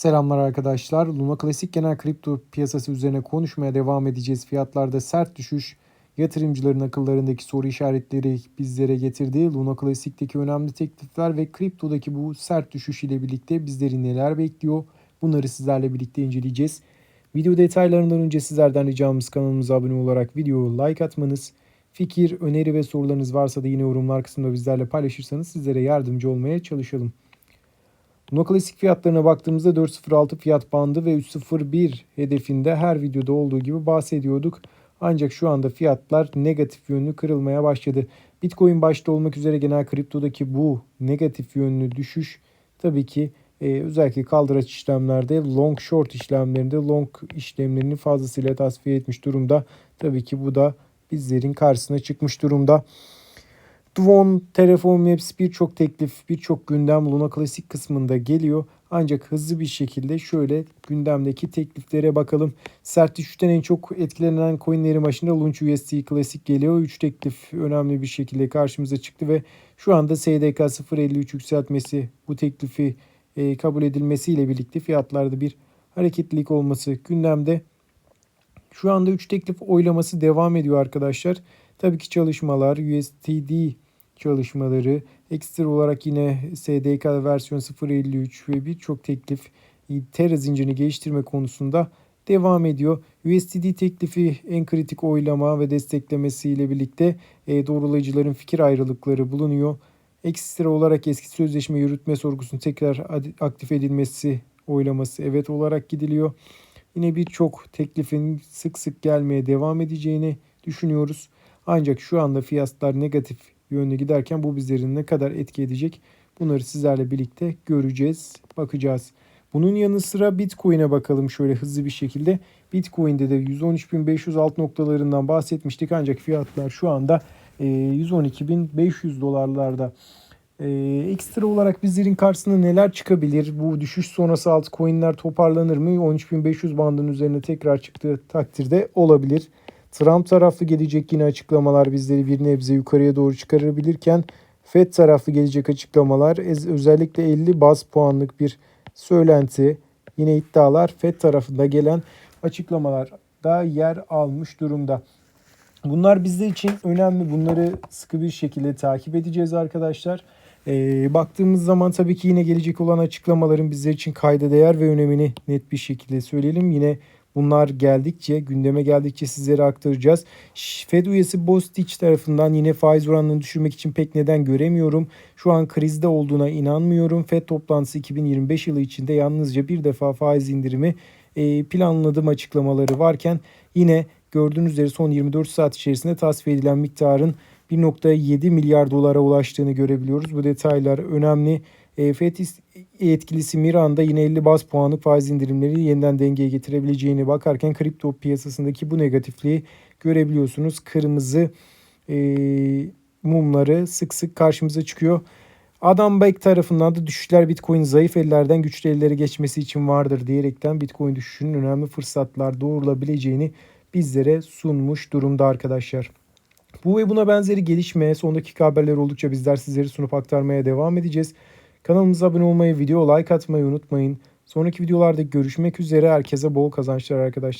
Selamlar arkadaşlar. Luna Klasik genel kripto piyasası üzerine konuşmaya devam edeceğiz. Fiyatlarda sert düşüş, yatırımcıların akıllarındaki soru işaretleri bizlere getirdi. Luna Klasik'teki önemli teklifler ve kriptodaki bu sert düşüş ile birlikte bizleri neler bekliyor? Bunları sizlerle birlikte inceleyeceğiz. Video detaylarından önce sizlerden ricamız kanalımıza abone olarak videoya like atmanız, fikir, öneri ve sorularınız varsa da yine yorumlar kısmında bizlerle paylaşırsanız sizlere yardımcı olmaya çalışalım. Luna Klasik fiyatlarına baktığımızda 4.06 fiyat bandı ve 3.01 hedefinde her videoda olduğu gibi bahsediyorduk. Ancak şu anda fiyatlar negatif yönlü kırılmaya başladı. Bitcoin başta olmak üzere genel kriptodaki bu negatif yönlü düşüş tabii ki e, özellikle kaldıraç işlemlerde long short işlemlerinde long işlemlerini fazlasıyla tasfiye etmiş durumda. Tabii ki bu da bizlerin karşısına çıkmış durumda. Dwon, Terraform Maps birçok teklif, birçok gündem Luna Klasik kısmında geliyor. Ancak hızlı bir şekilde şöyle gündemdeki tekliflere bakalım. Sert düşüşten en çok etkilenen coinlerin başında Launch USD Klasik geliyor. 3 teklif önemli bir şekilde karşımıza çıktı ve şu anda SDK 0.53 yükseltmesi bu teklifi e, kabul edilmesiyle birlikte fiyatlarda bir hareketlilik olması gündemde. Şu anda 3 teklif oylaması devam ediyor arkadaşlar. Tabii ki çalışmalar, USTD çalışmaları, ekstra olarak yine SDK versiyon 0.53 ve birçok teklif Terra zincirini geliştirme konusunda devam ediyor. USDT teklifi en kritik oylama ve desteklemesiyle birlikte e, doğrulayıcıların fikir ayrılıkları bulunuyor. Ekstra olarak eski sözleşme yürütme sorgusunun tekrar aktif edilmesi oylaması evet olarak gidiliyor. Yine birçok teklifin sık sık gelmeye devam edeceğini düşünüyoruz. Ancak şu anda fiyatlar negatif yönde giderken bu bizlerin ne kadar etki edecek bunları sizlerle birlikte göreceğiz, bakacağız. Bunun yanı sıra Bitcoin'e bakalım şöyle hızlı bir şekilde. Bitcoin'de de 113.500 noktalarından bahsetmiştik ancak fiyatlar şu anda 112.500 dolarlarda. Ekstra olarak bizlerin karşısına neler çıkabilir? Bu düşüş sonrası altcoin'ler toparlanır mı? 13.500 bandının üzerine tekrar çıktığı takdirde olabilir. Trump taraflı gelecek yine açıklamalar bizleri bir nebze yukarıya doğru çıkarabilirken Fed taraflı gelecek açıklamalar özellikle 50 baz puanlık bir söylenti yine iddialar Fed tarafında gelen açıklamalar da yer almış durumda. Bunlar bizler için önemli. Bunları sıkı bir şekilde takip edeceğiz arkadaşlar. Ee, baktığımız zaman tabii ki yine gelecek olan açıklamaların bizler için kayda değer ve önemini net bir şekilde söyleyelim. Yine Bunlar geldikçe, gündeme geldikçe sizlere aktaracağız. Fed üyesi Bostich tarafından yine faiz oranlarını düşürmek için pek neden göremiyorum. Şu an krizde olduğuna inanmıyorum. Fed toplantısı 2025 yılı içinde yalnızca bir defa faiz indirimi e, planladığım açıklamaları varken yine gördüğünüz üzere son 24 saat içerisinde tasfiye edilen miktarın 1.7 milyar dolara ulaştığını görebiliyoruz. Bu detaylar önemli. E, FED etkilisi Miran'da yine 50 baz puanlık faiz indirimleri yeniden dengeye getirebileceğini bakarken kripto piyasasındaki bu negatifliği görebiliyorsunuz. Kırmızı e, mumları sık sık karşımıza çıkıyor. Adam Beck tarafından da düşüşler Bitcoin zayıf ellerden güçlü ellere geçmesi için vardır diyerekten Bitcoin düşüşünün önemli fırsatlar doğrulabileceğini bizlere sunmuş durumda arkadaşlar. Bu ve buna benzeri gelişmeye son dakika haberleri oldukça bizler sizleri sunup aktarmaya devam edeceğiz. Kanalımıza abone olmayı, video like atmayı unutmayın. Sonraki videolarda görüşmek üzere. Herkese bol kazançlar arkadaşlar.